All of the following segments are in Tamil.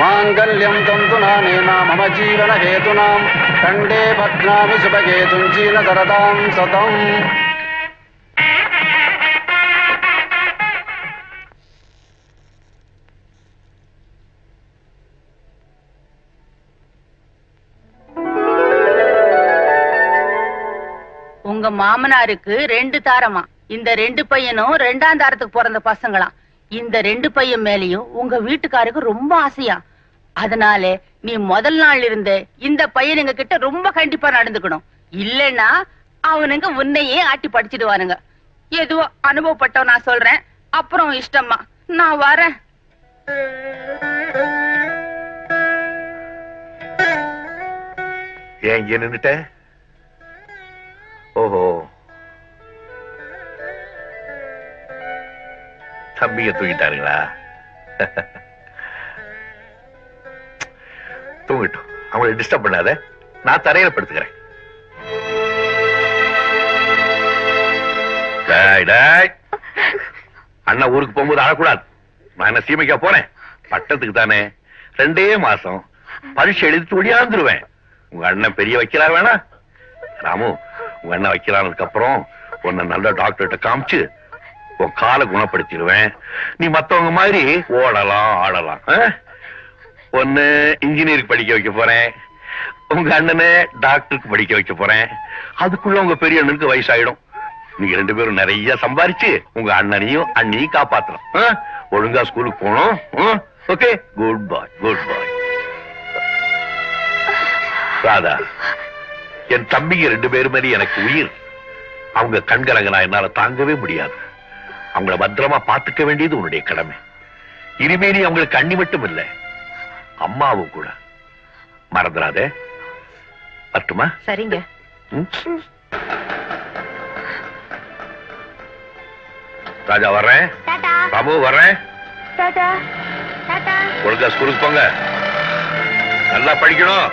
மாங்கல்யம் தந்து நானேனா மம ஜீவன ஹேதுனாம் கண்டே பத்னாமி சுபகேதுஞ்சீன சரதாம் சதம். உங்க மாமனாருக்கு ரெண்டு தாரமா. இந்த ரெண்டு பையனும் ரெண்டாம் தாரத்துக்கு பிறந்த பசங்களாம். இந்த ரெண்டு பையன் மேலயும் உங்க வீட்டுக்காருக்கு ரொம்ப ஆசையா. அதனால நீ முதல் நாள் இருந்து இந்த பையனுங்க கிட்ட ரொம்ப கண்டிப்பா நடந்துக்கணும். இல்லைன்னா அவனுங்க உன்னையே ஆட்டி படிச்சிடுவானுங்க. எதுவோ அனுபவப்பட்டோம் நான் சொல்றேன். அப்புறம் இஷ்டமா நான் வரேன். ஏன் இங்க நின்னுட்ட? ஓஹோ. தம்பிய தூக்கிட்டாருங்களா? அவங்களை டிஸ்டர்ப் பண்ணாத. நான் தரையில படுத்துக்கிறேன். அண்ணா ஊருக்கு போகும்போது அழக்கூடாது. நான் என்ன சீமைக்கா போறேன்? பட்டத்துக்கு தானே. ரெண்டே மாசம் பரிசு எழுதிட்டு ஒடியாந்துருவேன். உங்க அண்ணன் பெரிய வைக்கிறார் வேணா. ராமு உங்க அண்ணன் வைக்கிறானதுக்கு அப்புறம் உன்னை நல்ல டாக்டர்கிட்ட காமிச்சு உன் காலை குணப்படுத்திடுவேன். நீ மத்தவங்க மாதிரி ஓடலாம் ஆடலாம். ஒன்னு இன்ஜினியரிங் படிக்க வைக்க போறேன். உங்க அண்ணனை டாக்டருக்கு படிக்க வைக்க போறேன். அதுக்குள்ள உங்க பெரிய அண்ணனுக்கு வயசாயிடும். நீங்க ரெண்டு பேரும் நிறைய சம்பாரிச்சு உங்க அண்ணனையும் அண்ணியும் காப்பாத்தணும். ஒழுங்கா ஸ்கூலுக்கு போனோம் okay good bye good bye Radha என் தம்பிங்க ரெண்டு பேரும் மாதிரி எனக்கு உயிர். அவங்க கண்கலங்க என்னால தாங்கவே முடியாது. அவங்கள பத்திரமா பாத்துக்க வேண்டியது உன்னுடைய கடமை. இனிமே நீ அவங்களுக்கு கண்ணி மட்டும் இல்ல. அம்மாவும் கூட. மறந்துடாதே பட்டுமா சரிங்க? ராஜா வர்றேன். டாடா. ராமு வர்றேன். டாடா. டாடா. ஒழுங்கா ஸ்கூலுக்கு போங்க. நல்லா படிக்கணும்.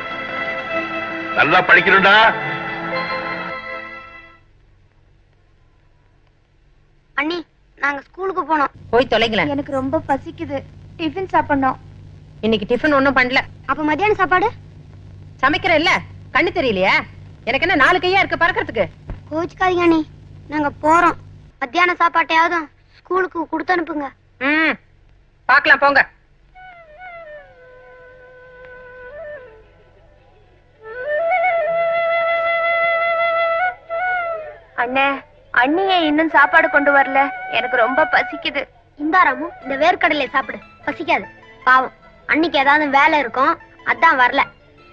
நல்லா படிக்கணும்டா. அண்ணி நாங்க ஸ்கூலுக்கு போனோம். போய் தொலைங்களேன் எனக்கு ரொம்ப பசிக்குது. டிஃபன் சாப்பிடணும். இன்னைக்கு டிஃபன் ஒண்ணும் பண்ணல. அப்ப மத்தியான சாப்பாடு? சமைக்கிறேன் இல்ல கண்ணு தெரியலையா. எனக்கு என்ன நாலு கையா இருக்கு பறக்கறதுக்கு? கோச்சுக்காதீங்க அண்ணி. நாங்க போறோம். மத்தியான சாப்பாட்டையாவது ஸ்கூலுக்கு கொடுத்து அனுப்புங்க. ம். பார்க்கலாம் போங்க. அண்ணே அண்ணியே இன்னும் சாப்பாடு கொண்டு வரல. எனக்கு ரொம்ப பசிக்குது. இந்தாராமு இந்த வேர்க்கடலை சாப்பிடு. பசிக்காது. பாவம். அன்னைக்கு ஏதாவது வேலை இருக்கும் அதான் வரல.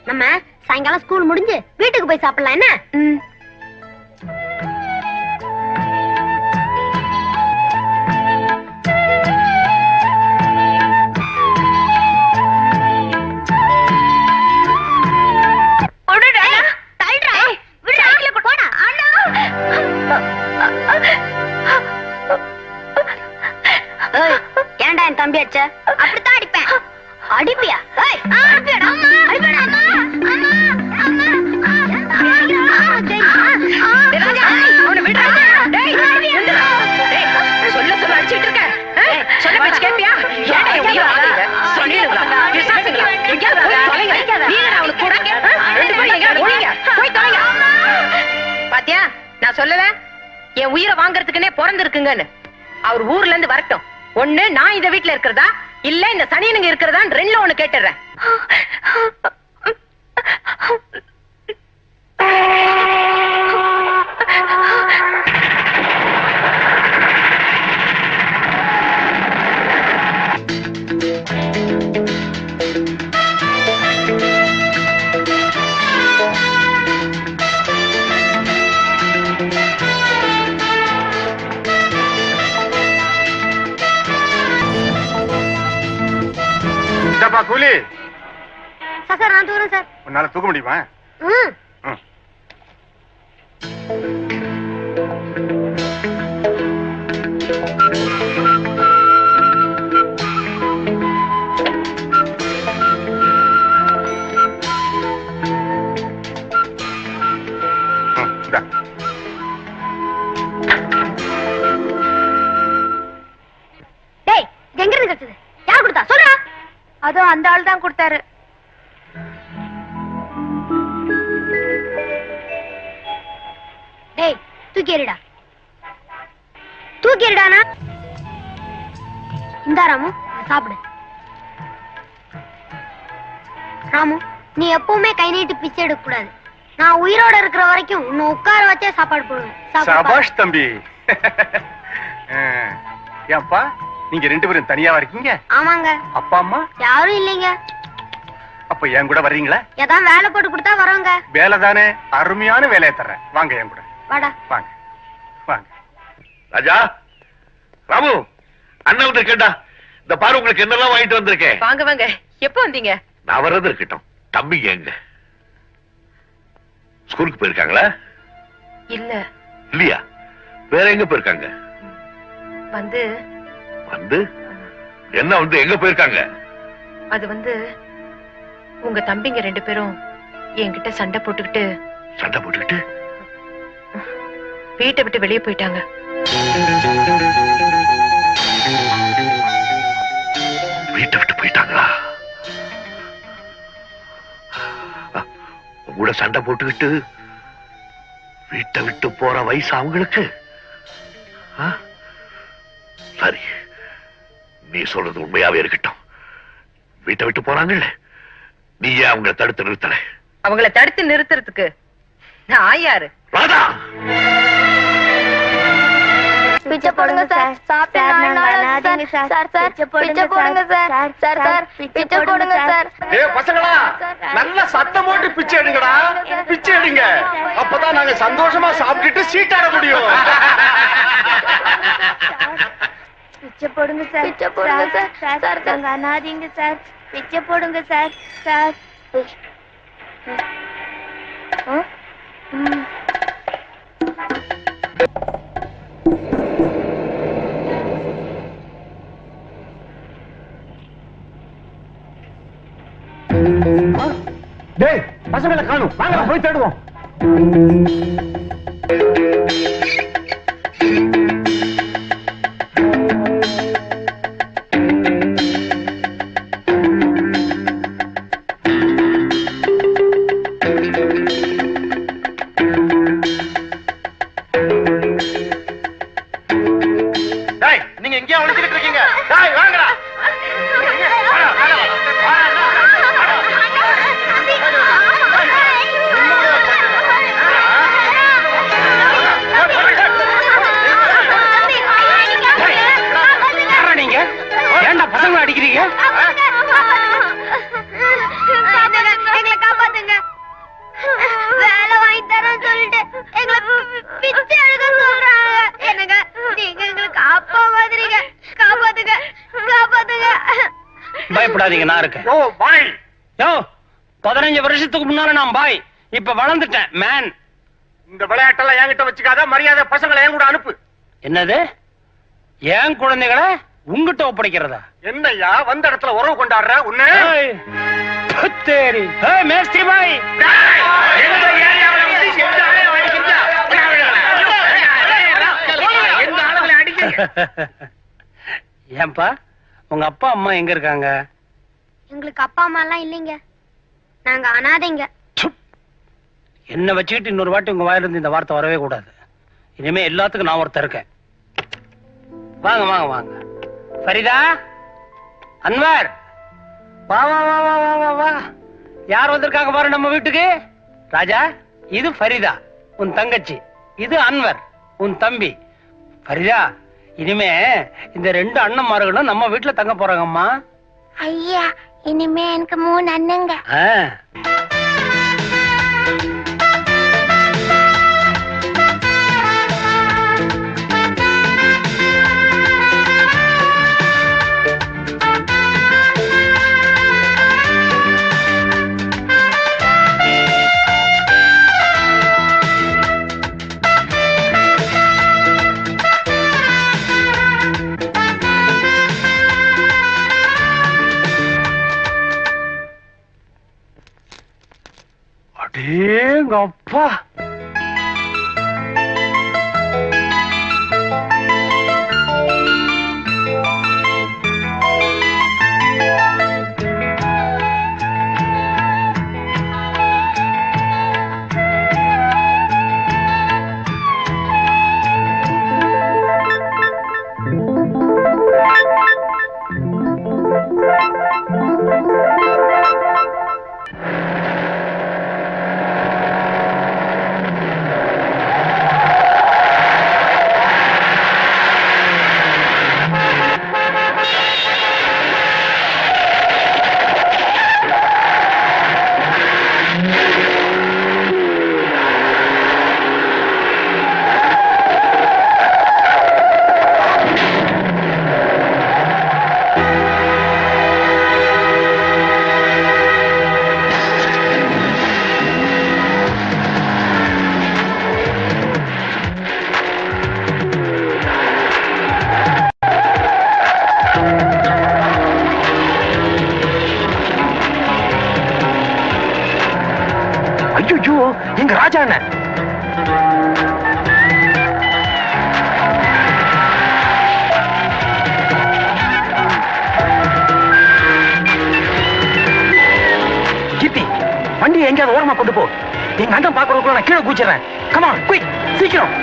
நம்ம சாயங்காலம் ஸ்கூல் முடிஞ்சு வீட்டுக்கு போய் சாப்பிடலாம் என்ன? பிறந்திருக்குங்கன்னு. அவர் ஊர்ல இருந்து வரட்டும். ஒண்ணு நான் இந்த வீட்ல இருக்கிறதா? இல்ல இந்த சனியனுங்க இருக்கிறதா ரெண்டுல ஒண்ணு கேட்டுறேன். இந்தாப்பா உன்னால தூக்க முடியுமா? டேய் தூக்கி எறிடா தூக்கி எறிடானா இந்தா ராமு சாப்பிடு. ராமு நீ எப்பவுமே கை நீட்டு பிச்சை எடுக்க கூடாது நான் உயிரோட இருக்கிற வரைக்கும் உன்னை உட்கார வச்சே சாப்பாடு போடுவேன். சபாஷ் தம்பி. ஏன்பா நீங்க ரெண்டு பேரும் தனியாவா இருக்கீங்க? ஆமாங்க. அப்பா அம்மா? யாரும் இல்லைங்க. அப்ப என் கூட வர்றீங்களா? ஏதாவது வேலை போட்டு கொடுத்தா வரோங்க. வேலை தானே அருமையான வேலையை தர்றேன். வாங்க என் கூட. வாடா. வாங்க. வாங்க. ராஜா ராமு அண்ணன் வந்து கேட்டா இந்த பாரு உங்களுக்கு என்னெல்லாம் வாங்கிட்டு வந்திருக்கேன் வாங்க வாங்க. எப்போ வந்தீங்க? நான் வர்றது இருக்கட்டும். தம்பிங்க எங்க? ஸ்கூலுக்கு போயிருக்காங்களா? இல்ல. இல்லையா? வேற எங்க போயிருக்காங்க? வந்து வந்து? என்ன வந்து எங்க போயிருக்காங்க? அது வந்து உங்க தம்பிங்க ரெண்டு பேரும் என்கிட்ட சண்டை போட்டுக்கிட்டு சண்டை போட்டுக்கிட்டு? வீட்டை விட்டு வெளியே போயிட்டாங்க. வீட்டை விட்டு போயிட்டாங்களா? கூட சண்டை போட்டுக்கிட்டு வீட்டை விட்டு போற வயசு அவங்களுக்கு? சரி நீ சொல்றது உண்மையாவே இருக்கட்டும். வீட்டை விட்டு போறாங்கல்ல நீ ஏன் அவங்கள தடுத்து நிறுத்தல? அவங்கள தடுத்து நிறுத்துறதுக்கு நான் யாரு? ராதா! பிச்சை போடுங்க சார். சாப்பிட்டு நாலு நாள் ஆகுது சார். சார். சார் பிச்சை போடுங்க சார். சார். சார் பிச்சை போடுங்க சார். ஏ பசங்களா நல்ல சத்தம் போட்டு பிச்சை எடுங்கடா. பிச்சை எடுங்க. அப்பதான் நாங்க சந்தோஷமா சாப்பிட்டுட்டு சீட்டாட முடியும். பிச்சை போடுங்க சார். பிச்சை போடுங்க சார் சார். சார் அனாதீங்க சார். பிச்சை போடுங்க சார். சார். டேய் பசங்களை காணும். வாங்க போய் தேடுவோம். பசங்களை அடிக்கிறீங்க எங்களை காப்பாத்துங்க. வேலை வாங்கி தரேன்னு சொல்லிட்டு எங்களை பி- பிச்சை எடுக்க சொல்றாங்க. என்னங்க நீங்க எங்களை காப்பாத்துறீங்க காப்பாத்துங்க காப்பாத்துங்க. பயப்படாதீங்க நான் இருக்கேன். ஓ பாய். யோ பதினஞ்சு வருஷத்துக்கு முன்னால நான் பாய். இப்ப வளர்ந்துட்டேன் மேன் இந்த விளையாட்டெல்லாம் என்கிட்ட வச்சுக்காத மரியாதை பசங்களை என் கூட அனுப்பு. என்னது? ஏன் குழந்தைகளை உங்ககிட்ட ஒப்படைக்கிறதா? என்னய்யா வந்த இடத்துல உறவு கொண்டாடுற? உன்ன? ஏய், மேஸ்திரி பாய். ஏன்பா உங்க அப்பா அம்மா எங்க இருக்காங்க? எங்களுக்கு அப்பா அம்மா எல்லாம் இல்லைங்க. நாங்க அனாதைங்க. என்ன வச்சுக்கிட்டு இன்னொரு வாட்டி உங்க வாயில இருந்து இந்த வார்த்தை வரவே கூடாது. இனிமே எல்லாத்துக்கும் நான் ஒருத்தர் இருக்கேன். வாங்க வாங்க வாங்க. ஃபரிதா? அன்வர்! வா வா வா வா வா வா வா. யார் வந்திருக்காங்க பாரு நம்ம வீட்டுக்கு? ராஜா இது ஃபரிதா உன் தங்கச்சி. இது அன்வர் உன் தம்பி. ஃபரிதா இனிமே இந்த ரெண்டு அண்ணன்மார்களும் நம்ம வீட்டுல தங்க போறாங்கம்மா. ஐயா இனிமே எனக்கு மூணு அண்ணங்க. ஆ. அடேங்கப்பா ஐயோ எங்கேயாவது ஓரமா கொண்டு போ. எங்க அண்ணன் பாக்குறதுக்குள்ள நான் கீழே கூச்சிடுறேன் கமான் குயிக் சீக்கிரம்.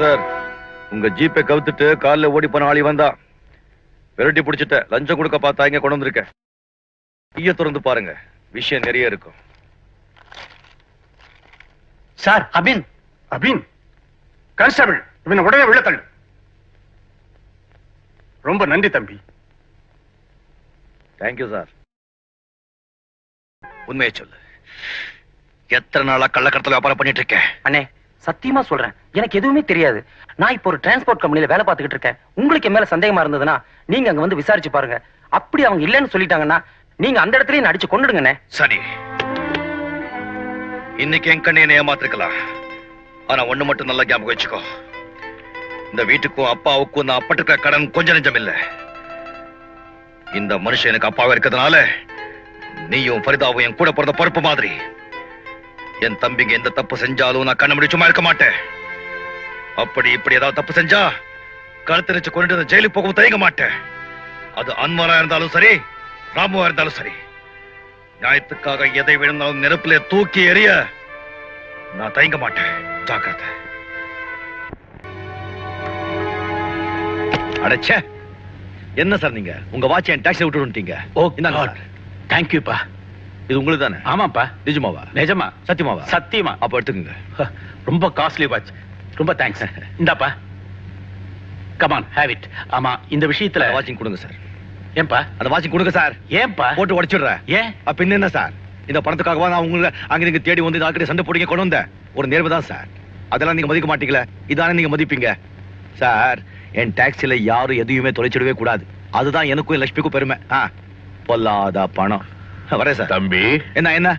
சார். உங்க ஜீப்பை கவுத்துட்டு கால்ல ஓடி போன ஆளி வந்தா விரட்டி புடிச்சிட்ட. லஞ்சம் கொடுக்க பார்த்தா இங்க கொண்டு வந்திருக்கேன். ஈய திறந்து பாருங்க. விஷயம் நிறைய இருக்கும். சார் அபின். அபின். கான்ஸ்டபிள் இவனை உடனே தள்ளு. ரொம்ப நன்றி தம்பி. தேங்க்யூ சார் உண்மையை சொல்லு. எத்தனை நாளா கள்ளக்கடத்தல வியாபாரம் பண்ணிட்டு இருக்கேன்? அண்ணே சத்தியமா சொல்றேன். எனக்கு எதுவுமே தெரியாது. நான் இப்போ ஒரு டிரான்ஸ்போர்ட் கம்பெனில வேலை பார்த்துக்கிட்டு இருக்கேன். உங்களுக்கு மேல சந்தேகமா இருந்ததுன்னா நீங்க அங்க வந்து விசாரிச்சு பாருங்க. அப்படி அவங்க இல்லைன்னு சொல்லிட்டாங்கன்னா நீங்க அந்த இடத்துலயே அடிச்சு கொண்டுடுங்கண்ணே சரி. இன்னைக்கு என் கண்ணை ஏமாத்திருக்கலாம். ஆனா ஒண்ணு மட்டும் நல்லா ஞாபகம் வச்சுக்கோ. இந்த வீட்டுக்கும் அப்பாவுக்கும் நான் அப்பட்டிருக்க கடன் கொஞ்சம் நெஞ்சம் இல்ல. இந்த மனுஷன் எனக்கு அப்பாவா இருக்கிறதுனால நீயும் ஃபரிதாவும் என் கூட பிறந்த பொறுப்பு மாதிரி. என் தம்பிங்க எந்த தப்பு செஞ்சாலும் நான் கண்ண சும்மா இருக்க மாட்டேன். அப்படி இப்படி ஏதாவது தப்பு செஞ்சா கழுத்தரிச்சு கொண்டு ஜெயிலுக்கு போகவும் தயங்க மாட்டேன். அது அன்வரா இருந்தாலும் சரி ராமுவா இருந்தாலும் சரி. நியாயத்துக்காக எதை விழுந்தாலும் நெருப்பிலே தூக்கி எறிய நான் தயங்க மாட்டேன். ஜாக்கிரதை. அடச்சே. என்ன சார் நீங்க? உங்க வாட்ச் என் டாக்ஸி விட்டு வந்துட்டீங்க ஓ. தேங்க்யூப்பா இது உங்களுக்கு தானே? ஆமாப்பா. நிஜமாவா? நிஜமா. சத்தியமாவா? சத்தியமா. அப்ப எடுத்துக்கங்க. ரொம்ப காஸ்ட்லி வாட்ச் ரொம்ப தேங்க்ஸ் இந்தாப்பா. கமான் ஹேவ் இட் ஆமா இந்த விஷயத்துல வாட்சிங் கொடுங்க சார் ஏன்பா? அந்த வாட்சிங் கொடுங்க சார் ஏன்பா? போட்டு உடைச்சிடுறேன். ஏன்? அப்ப என்ன சார் இந்த பணத்துக்காகவா நான் உங்களை அங்க நீங்க தேடி வந்து ஆக்கிட்ட சண்டை போடுங்க கொண்டு வந்தேன். ஒரு நேர்வு தான் சார் அதெல்லாம் நீங்க மதிக்க மாட்டீங்களே. இதானே நீங்க மதிப்பீங்க? சார் என் டாக்ஸில யாரும் எதையுமே தொலைச்சிடவே கூடாது. அதுதான் எனக்கும் என் லட்சுமிக்கும் பெருமை. ஆ பொல்லாத பணம். வரேன் சார். தம்பி. என்ன என்ன?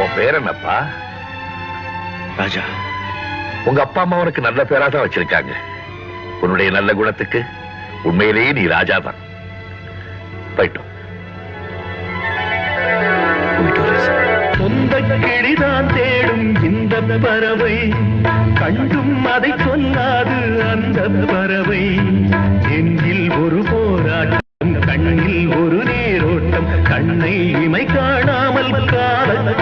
உன் பேர் என்னப்பா? ராஜா. உங்க அப்பா அம்மா உனக்கு நல்ல பேரா தான் வச்சிருக்காங்க. உன்னுடைய நல்ல குணத்துக்கு உண்மையிலேயே நீ ராஜா தான் போயிட்டோம் சொந்த கிளிதான் தேடும் இந்த அந்த பறவை. கண்டும் அதை சொல்லாது அந்த பறவை. எங்கில் ஒரு போராட்டம் கண்ணில் ஒரு நேரோட்டம் கண்ணை இமை காணாமல் கால